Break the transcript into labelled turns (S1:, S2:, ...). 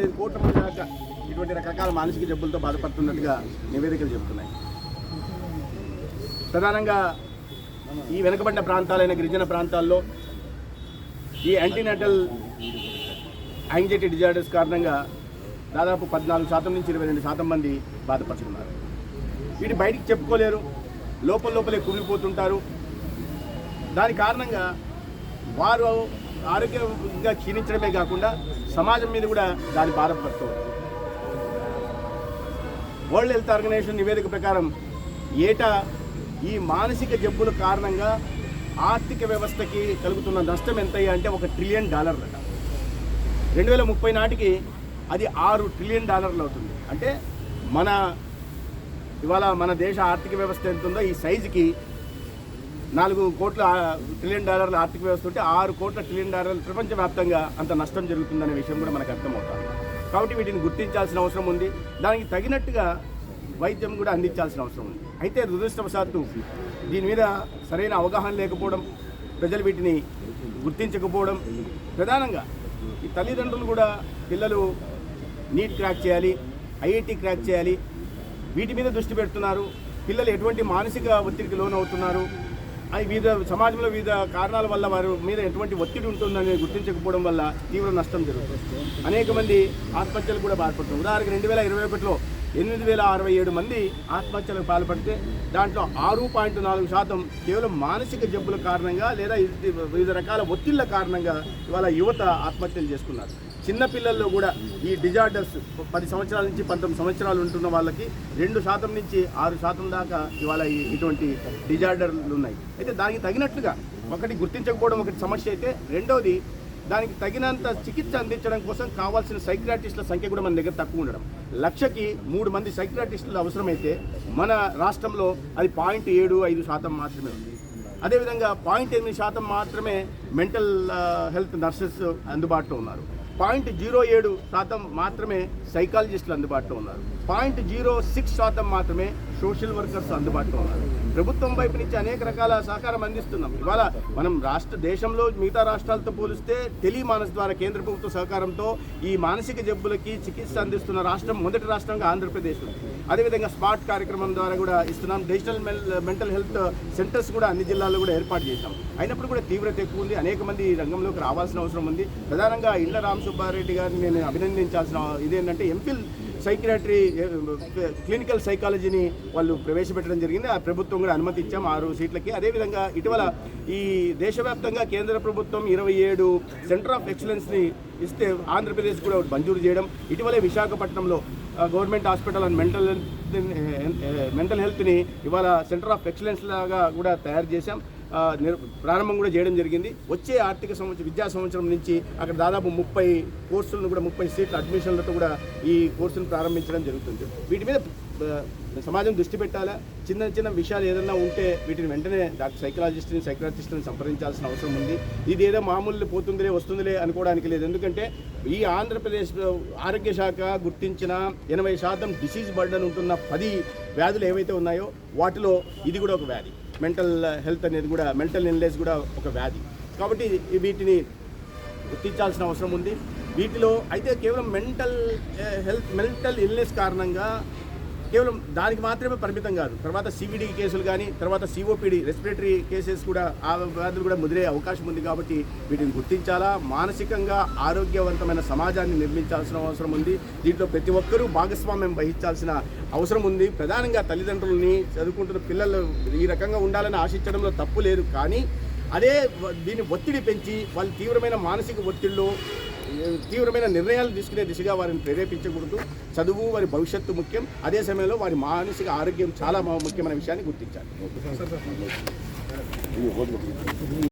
S1: ఐదు కోట్ల మంది దాకా ఇటువంటి రకరకాల మానసిక జబ్బులతో బాధపడుతున్నట్టుగా నివేదికలు చెబుతున్నాయి. ప్రధానంగా ఈ వెనుకబడిన ప్రాంతాలైన గిరిజన ప్రాంతాల్లో ఈ యాంటీనాటల్ యాంగ్జైటీ డిజార్డర్స్ కారణంగా దాదాపు పద్నాలుగు శాతం నుంచి ఇరవై రెండు శాతం మంది బాధపడుతున్నారు. వీటి బయటికి చెప్పుకోలేరు. లోపల లోపలే కుమిలిపోతుంటారు. దాని కారణంగా వారు ఆరోగ్యంగా క్షీణించడమే కాకుండా సమాజం మీద కూడా దాని బాధపడుతూ వరల్డ్ హెల్త్ ఆర్గనైజేషన్ నివేదిక ప్రకారం ఏటా ఈ మానసిక జబ్బుల కారణంగా ఆర్థిక వ్యవస్థకి కలుగుతున్న నష్టం ఎంత అంటే ఒక ట్రిలియన్ డాలర్లట రెండు వేల ముప్పై నాటికి అది ఆరు ట్రిలియన్ డాలర్లు అవుతుంది. అంటే మన ఇవాళ మన దేశ ఆర్థిక వ్యవస్థ ఎంత ఉందో ఈ సైజుకి నాలుగు కోట్ల ట్రిలియన్ డాలర్ల ఆర్థిక వ్యవస్థ ఉంటే ఆరు కోట్ల ట్రిలియన్ డాలర్లు ప్రపంచవ్యాప్తంగా అంత నష్టం జరుగుతుందనే విషయం కూడా మనకు అర్థమవుతుంది. కాబట్టి వీటిని గుర్తించాల్సిన అవసరం ఉంది. దానికి తగినట్టుగా వైద్యం కూడా అందించాల్సిన అవసరం ఉంది. అయితే దురదృష్టవశాత్తు దీని మీద సరైన అవగాహన లేకపోవడం ప్రజలు వీటిని గుర్తించకపోవడం ప్రధానంగా ఈ తల్లిదండ్రులు కూడా పిల్లలు నీట్ క్రాక్ చేయాలి ఐఐటి క్రాక్ చేయాలి వీటి మీద దృష్టి పెడుతున్నారు. పిల్లలు ఎటువంటి మానసిక ఒత్తిడికి లోనవుతున్నారు. వివిధ సమాజంలో వివిధ కారణాల వల్ల వారి మీద ఎటువంటి ఒత్తిడి ఉంటుందని గుర్తించకపోవడం వల్ల తీవ్ర నష్టం జరుగుతుంది. అనేక మంది ఆత్మహత్యలు కూడా బాధపడుతున్నారు. ఉదాహరణకు రెండు వేల ఇరవై ఒకటిలో ఎనిమిది వేల అరవై ఏడు మంది ఆత్మహత్యలకు పాల్పడితే దాంట్లో ఆరు పాయింట్ నాలుగు శాతం కేవలం మానసిక జబ్బుల కారణంగా లేదా వివిధ రకాల ఒత్తిళ్ళ కారణంగా ఇవాళ యువత ఆత్మహత్యలు చేసుకున్నారు. చిన్న పిల్లల్లో కూడా ఈ డిజార్డర్స్ పది సంవత్సరాల నుంచి పంతొమ్మిది సంవత్సరాలు ఉంటున్న వాళ్ళకి రెండు శాతం నుంచి ఆరు శాతం దాకా ఇవాళ ఈ- ఇటువంటి డిజార్డర్లు ఉన్నాయి. అయితే దానికి తగినట్లుగా ఒకటి గుర్తించకపోవడం ఒకటి సమస్య అయితే రెండవది దానికి తగినంత చికిత్స అందించడం కోసం కావాల్సిన సైక్రాటిస్టుల సంఖ్య కూడా మన దగ్గర తక్కువ ఉండడం. లక్షకి మూడు మంది సైక్రాటిస్టులు అవసరమైతే మన రాష్ట్రంలో అది పాయింట్ ఏడు ఐదు శాతం మాత్రమే ఉంది. అదేవిధంగా పాయింట్ ఎనిమిది శాతం మాత్రమే మెంటల్ హెల్త్ నర్సెస్ అందుబాటులో ఉన్నారు. పాయింట్ జీరో ఏడు శాతం మాత్రమే సైకాలజిస్టులు అందుబాటులో ఉన్నారు. పాయింట్ జీరో సిక్స్ శాతం మాత్రమే సోషల్ వర్కర్స్ అందుబాటులో ఉన్నారు. ప్రభుత్వం వైపు నుంచి అనేక రకాల సహకారం అందిస్తున్నాం. ఇవాళ మనం రాష్ట్ర దేశంలో మిగతా రాష్ట్రాలతో పోలిస్తే టెలిమానస్ ద్వారా కేంద్ర ప్రభుత్వ సహకారంతో ఈ మానసిక జబ్బులకి చికిత్స అందిస్తున్న రాష్ట్రం మొదటి రాష్ట్రంగా ఆంధ్రప్రదేశ్ ఉంది. అదేవిధంగా స్మార్ట్ కార్యక్రమం ద్వారా కూడా ఇస్తున్నాం. డిజిటల్ మెంటల్ హెల్త్ సెంటర్స్ కూడా అన్ని జిల్లాల్లో కూడా ఏర్పాటు చేశాం. అయినప్పుడు కూడా తీవ్రత ఎక్కువ ఉంది. అనేక మంది ఈ రంగంలోకి రావాల్సిన అవసరం ఉంది. ప్రధానంగా ఇళ్ళ రామ్ సుబ్బారెడ్డి గారిని నేను అభినందించాల్సిన ఇదేంటంటే ఎంపీ సైకియాట్రీ క్లినికల్ సైకాలజీని వాళ్ళు ప్రవేశపెట్టడం జరిగింది. ఆ ప్రభుత్వం కూడా అనుమతి ఇచ్చాం ఆరు సీట్లకి. అదేవిధంగా ఇటీవల ఈ దేశవ్యాప్తంగా కేంద్ర ప్రభుత్వం ఇరవై ఏడు సెంటర్ ఆఫ్ ఎక్సలెన్స్ని ఇస్తే ఆంధ్రప్రదేశ్ కూడా మంజూరు చేయడం ఇటీవలే విశాఖపట్నంలో government hospital and mental health mental హెల్త్ని ఇవాళ సెంటర్ ఆఫ్ ఎక్సలెన్స్ లాగా కూడా తయారు చేశాం. ప్రారంభం కూడా చేయడం జరిగింది. వచ్చే ఆర్థిక సంవత్సరం విద్యా సంవత్సరం నుంచి అక్కడ దాదాపు ముప్పై కోర్సులను కూడా ముప్పై సీట్ల అడ్మిషన్లతో కూడా ఈ కోర్సును ప్రారంభించడం జరుగుతుంది. వీటి మీద సమాజం దృష్టి పెట్టాలా? చిన్న చిన్న విషయాలు ఏదైనా ఉంటే వీటిని వెంటనే డాక్టర్ సైకలాజిస్ట్ని సైకలాజిస్ట్ని సంప్రదించాల్సిన అవసరం ఉంది. ఇది ఏదో మామూలు పోతుందిలే వస్తుందిలే అనుకోవడానికి లేదు. ఎందుకంటే ఈ ఆంధ్రప్రదేశ్ ఆరోగ్య శాఖ గుర్తించిన ఎనభై శాతం డిసీజ్ బర్డన్ ఉంటున్న పది వ్యాధులు ఏవైతే ఉన్నాయో వాటిలో ఇది కూడా ఒక వ్యాధి. మెంటల్ హెల్త్ అనేది కూడా మెంటల్ ఇల్నెస్ కూడా ఒక వ్యాధి. కాబట్టి వీటిని గుర్తించాల్సిన అవసరం ఉంది. వీటిలో అయితే కేవలం మెంటల్ హెల్త్ మెంటల్ ఇల్నెస్ కారణంగా కేవలం దానికి మాత్రమే పరిమితం కాదు. తర్వాత సివిడి కేసులు కానీ తర్వాత సిఓపిడి రెస్పిరేటరీ కేసెస్ కూడా ఆ వ్యాధులు కూడా ముదిరే అవకాశం ఉంది కాబట్టి వీటిని గుర్తించాలా? మానసికంగా ఆరోగ్యవంతమైన సమాజాన్ని నిర్మించాల్సిన అవసరం ఉంది. దీంట్లో ప్రతి ఒక్కరూ భాగస్వామ్యం వహించాల్సిన అవసరం ఉంది. ప్రధానంగా తల్లిదండ్రులని చదువుకుంటున్న పిల్లలు ఈ రకంగా ఉండాలని ఆశించడంలో తప్పు లేదు. కానీ అదే దీన్ని ఒత్తిడి పెంచి వాళ్ళు తీవ్రమైన మానసిక ఒత్తిడిలో తీవ్రమైన నిర్ణయాలు తీసుకునే దిశగా వారిని ప్రేరేపించకూడదు. చదువు వారి భవిష్యత్తు ముఖ్యం. అదే సమయంలో వారి మానసిక ఆరోగ్యం చాలా ముఖ్యమైన విషయాన్ని గుర్తించాలి.